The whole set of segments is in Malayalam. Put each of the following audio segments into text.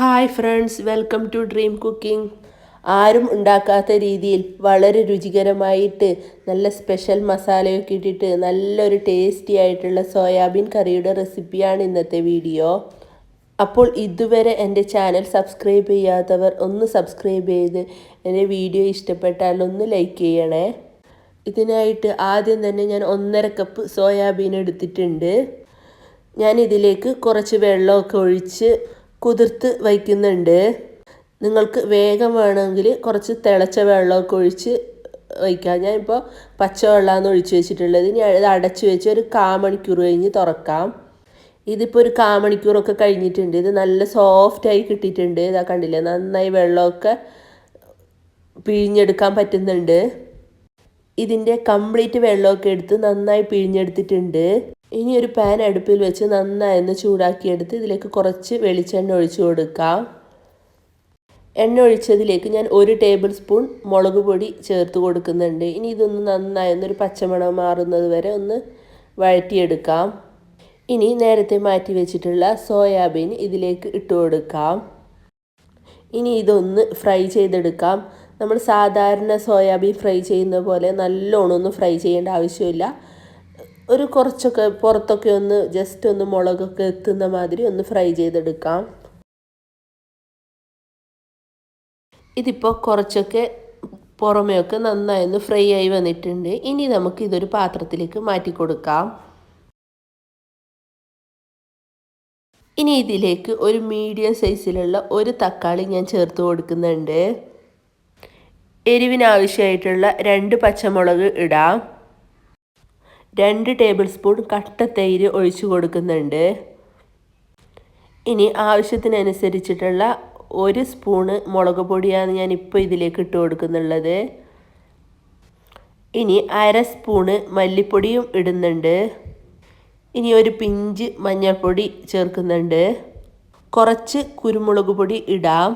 Hi friends welcome to dream cooking ആരും ഉണ്ടാക്കാത്ത രീതിയിൽ വളരെ രുചികരമായിട്ട് നല്ല സ്പെഷ്യൽ മസാലയൊക്കെ ഇട്ടിട്ട് നല്ലൊരു ടേസ്റ്റി ആയിട്ടുള്ള സോയാബീൻ കറിയുടെ റെസിപ്പിയാണ് ഇന്നത്തെ വീഡിയോ അപ്പോൾ ഇതുവരെ എന്റെ ചാനൽ സബ്സ്ക്രൈബ് ചെയ്യാത്തവർ ഒന്ന് സബ്സ്ക്രൈബ് ചെയ്ത് എന്റെ വീഡിയോ ഇഷ്ടപ്പെട്ടാൽ ഒന്ന് ലൈക്ക് ചെയ്യണേ. ഇതിനായിട്ട് ആദ്യം തന്നെ ഞാൻ ഒന്നര കപ്പ് സോയാബീൻ എടുത്തിട്ടുണ്ട്. ഞാൻ ഇതിലേക്ക് കുറച്ച് വെള്ളമൊക്കെ ഒഴിച്ച് കുതിർത്ത് വയ്ക്കുന്നുണ്ട്. നിങ്ങൾക്ക് വേഗം വേണമെങ്കിൽ കുറച്ച് തിളച്ച വെള്ളമൊക്കെ ഒഴിച്ച് വയ്ക്കാം. ഞാനിപ്പോൾ പച്ചവെള്ളമാണ് ഒഴിച്ച് വെച്ചിട്ടുള്ളത്. ഇനി അത് അടച്ച് വെച്ച് ഒരു കാ മണിക്കൂർ കഴിഞ്ഞ് തുറക്കാം. ഇതിപ്പോൾ ഒരു കാ മണിക്കൂറൊക്കെ കഴിഞ്ഞിട്ടുണ്ട്. ഇത് നല്ല സോഫ്റ്റായി കിട്ടിയിട്ടുണ്ട്. ഇതാ കണ്ടില്ലേ? നന്നായി വെള്ളമൊക്കെ പിഴിഞ്ഞെടുക്കാൻ പറ്റുന്നുണ്ട്. ഇതിന്റെ കംപ്ലീറ്റ് വെള്ളമൊക്കെ എടുത്ത് നന്നായി പിഴിഞ്ഞെടുത്തിട്ടുണ്ട്. ഇനി ഒരു പാൻ അടുപ്പിൽ വെച്ച് നന്നായി ഒന്ന് ചൂടാക്കിയെടുത്ത് ഇതിലേക്ക് കുറച്ച് വെളിച്ചെണ്ണ ഒഴിച്ചു കൊടുക്കാം. എണ്ണ ഒഴിച്ചതിലേക്ക് ഞാൻ ഒരു ടേബിൾ സ്പൂൺ മുളക് പൊടി ചേർത്ത് കൊടുക്കുന്നുണ്ട്. ഇനി ഇതൊന്ന് നന്നായി ഒന്നൊരു പച്ചമണം മാറുന്നത് വരെ ഒന്ന് വഴറ്റിയെടുക്കാം. ഇനി നേരത്തെ മാറ്റി വെച്ചിട്ടുള്ള സോയാബീൻ ഇതിലേക്ക് ഇട്ട് കൊടുക്കാം. ഇനി ഇതൊന്ന് ഫ്രൈ ചെയ്തെടുക്കാം. നമ്മൾ സാധാരണ സോയാബീൻ ഫ്രൈ ചെയ്യുന്ന പോലെ നല്ലോണം ഒന്ന് ഫ്രൈ ചെയ്യേണ്ട ആവശ്യമില്ല. ഒരു കുറച്ചൊക്കെ പുറത്തൊക്കെ ഒന്ന് ജസ്റ്റ് ഒന്ന് മുളകൊക്കെ എത്തുന്ന മാതിരി ഒന്ന് ഫ്രൈ ചെയ്തെടുക്കാം. ഇതിപ്പോൾ കുറച്ചൊക്കെ പുറമെയൊക്കെ നന്നായി ഒന്ന് ഫ്രൈ ആയി വന്നിട്ടുണ്ട്. ഇനി നമുക്ക് ഇതൊരു പാത്രത്തിലേക്ക് മാറ്റി കൊടുക്കാം. ഇനി ഇതിലേക്ക് ഒരു മീഡിയം സൈസിലുള്ള ഒരു തക്കാളി ഞാൻ ചേർത്ത് കൊടുക്കുന്നുണ്ട്. എരിവിനാവശ്യമായിട്ടുള്ള രണ്ട് പച്ചമുളക് ഇടാം. രണ്ട് ടേബിൾ സ്പൂൺ കട്ട തൈര് ഒഴിച്ചു കൊടുക്കുന്നുണ്ട്. ഇനി ആവശ്യത്തിനനുസരിച്ചിട്ടുള്ള ഒരു സ്പൂണ് മുളക് പൊടിയാണ് ഇപ്പോൾ ഇതിലേക്ക് ഇട്ട് കൊടുക്കുന്നുള്ളത്. ഇനി അര സ്പൂണ് മല്ലിപ്പൊടിയും ഇടുന്നുണ്ട്. ഇനി ഒരു പിഞ്ച് മഞ്ഞൾപ്പൊടി ചേർക്കുന്നുണ്ട്. കുറച്ച് കുരുമുളക് പൊടി ഇടാം.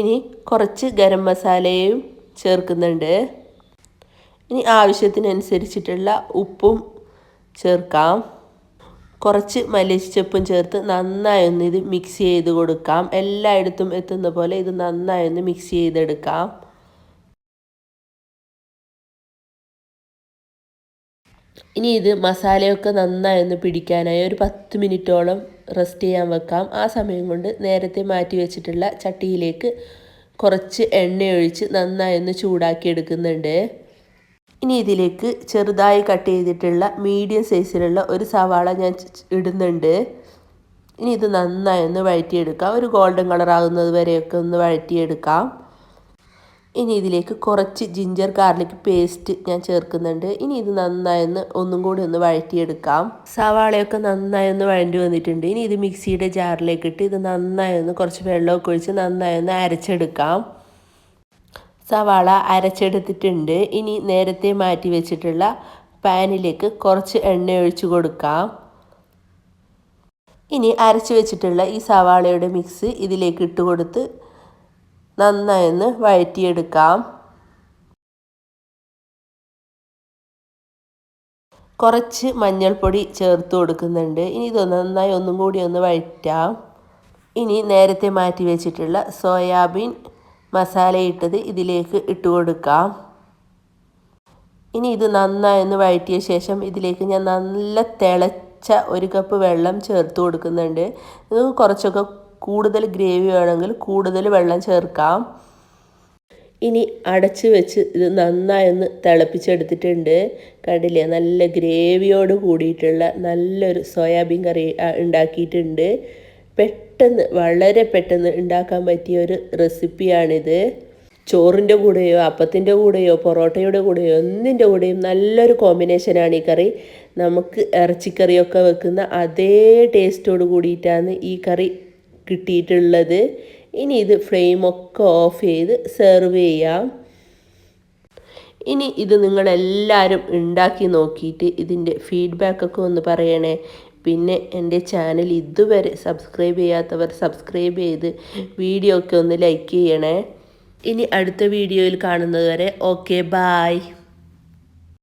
ഇനി കുറച്ച് ഗരം മസാലയും ചേർക്കുന്നുണ്ട്. ഇനി ആവശ്യത്തിനനുസരിച്ചിട്ടുള്ള ഉപ്പും ചേർക്കാം. കുറച്ച് മല്ലിച്ചപ്പും ചേർത്ത് നന്നായി ഒന്ന് ഇത് മിക്സ് ചെയ്ത് കൊടുക്കാം. എല്ലായിടത്തും എത്തുന്ന പോലെ ഇത് നന്നായി ഒന്ന് മിക്സ് ചെയ്തെടുക്കാം. ഇനി ഇത് മസാലയൊക്കെ നന്നായി ഒന്ന് പിടിക്കാനായി ഒരു പത്ത് മിനിറ്റോളം റെസ്റ്റ് ചെയ്യാൻ വെക്കാം. ആ സമയം കൊണ്ട് നേരത്തെ മാറ്റി വെച്ചിട്ടുള്ള ചട്ടിയിലേക്ക് കുറച്ച് എണ്ണ ഒഴിച്ച് നന്നായി ഒന്ന് ചൂടാക്കി എടുക്കുന്നുണ്ട്. ഇനി ഇതിലേക്ക് ചെറുതായി കട്ട് ചെയ്തിട്ടുള്ള മീഡിയം സൈസിലുള്ള ഒരു സവാള ഞാൻ ഇടുന്നുണ്ട്. ഇനി ഇത് നന്നായി ഒന്ന് വഴറ്റിയെടുക്കാം. ഒരു ഗോൾഡൻ കളർ ആകുന്നത് വരെയൊക്കെ ഒന്ന് വഴറ്റിയെടുക്കാം. ഇനി ഇതിലേക്ക് കുറച്ച് ജിഞ്ചർ ഗാർലിക് പേസ്റ്റ് ഞാൻ ചേർക്കുന്നുണ്ട്. ഇനി ഇത് നന്നായി ഒന്ന് ഒന്നും കൂടി ഒന്ന് വഴറ്റിയെടുക്കാം. സവാളയൊക്കെ നന്നായി ഒന്ന് വഴണ്ടി വന്നിട്ടുണ്ട്. ഇനി ഇത് മിക്സിയുടെ ജാറിലേക്ക് ഇട്ട് ഇത് നന്നായി ഒന്ന് കുറച്ച് വെള്ളമൊക്കെ ഒഴിച്ച് നന്നായി ഒന്ന് അരച്ചെടുക്കാം. സവാള അരച്ചെടുത്തിട്ടുണ്ട്. ഇനി നേരത്തെ മാറ്റി വെച്ചിട്ടുള്ള പാനിലേക്ക് കുറച്ച് എണ്ണ ഒഴിച്ച് കൊടുക്കാം. ഇനി അരച്ച് വെച്ചിട്ടുള്ള ഈ സവാളയുടെ മിക്സ് ഇതിലേക്ക് ഇട്ട് കൊടുത്ത് നന്നായി ഒന്ന് വഴറ്റിയെടുക്കാം. കുറച്ച് മഞ്ഞൾപ്പൊടി ചേർത്ത് കൊടുക്കുന്നുണ്ട്. ഇനി ഇത് നന്നായി ഒന്നും കൂടി ഒന്ന് വഴറ്റാം. ഇനി നേരത്തെ മാറ്റി വെച്ചിട്ടുള്ള സോയാബീൻ മസാല ഇട്ടത് ഇതിലേക്ക് ഇട്ട് കൊടുക്കാം. ഇനി ഇത് നന്നായി ഒന്ന് വഴറ്റിയ ശേഷം ഇതിലേക്ക് ഞാൻ നല്ല തിളച്ച ഒരു കപ്പ് വെള്ളം ചേർത്ത് കൊടുക്കുന്നുണ്ട്. കുറച്ചൊക്കെ കൂടുതൽ ഗ്രേവി വേണമെങ്കിൽ കൂടുതൽ വെള്ളം ചേർക്കാം. ഇനി അടച്ച് വെച്ച് ഇത് നന്നായി ഒന്ന് തിളപ്പിച്ചെടുത്തിട്ടുണ്ട്. കണ്ടില്ലേ? നല്ല ഗ്രേവിയോട് കൂടിയിട്ടുള്ള നല്ലൊരു സോയാബീൻ കറി ഉണ്ടാക്കിയിട്ടുണ്ട്. പെട്ടെന്ന് വളരെ പെട്ടെന്ന് ഉണ്ടാക്കാൻ പറ്റിയ ഒരു റെസിപ്പിയാണിത്. ചോറിന്റെ കൂടെയോ അപ്പത്തിന്റെ കൂടെയോ പൊറോട്ടയുടെ കൂടെയോ ഒന്നിന്റെ കൂടെയും നല്ലൊരു കോമ്പിനേഷനാണ് ഈ കറി. നമുക്ക് ഇറച്ചിക്കറിയൊക്കെ വെക്കുന്ന അതേ ടേസ്റ്റോട് കൂടിയിട്ടാണ് ഈ കറി കിട്ടിയിട്ടുള്ളത്. ഇനി ഇത് ഫ്ലെയിമൊക്കെ ഓഫ് ചെയ്ത് സെർവ് ചെയ്യാം. ഇനി ഇത് നിങ്ങളെല്ലാവരും ഉണ്ടാക്കി നോക്കിയിട്ട് ഇതിന്റെ ഫീഡ്ബാക്കൊക്കെ ഒന്ന് പറയണേ. പിന്നെ എന്റെ ചാനൽ ഇതുവരെ സബ്സ്ക്രൈബ് ചെയ്യാത്തവർ സബ്സ്ക്രൈബ് ചെയ്ത് വീഡിയോ ഒക്കെ ഒന്ന് ലൈക്ക് ചെയ്യണേ. ഇനി അടുത്ത വീഡിയോയിൽ കാണുന്നത് വരെ ഓക്കെ ബായ്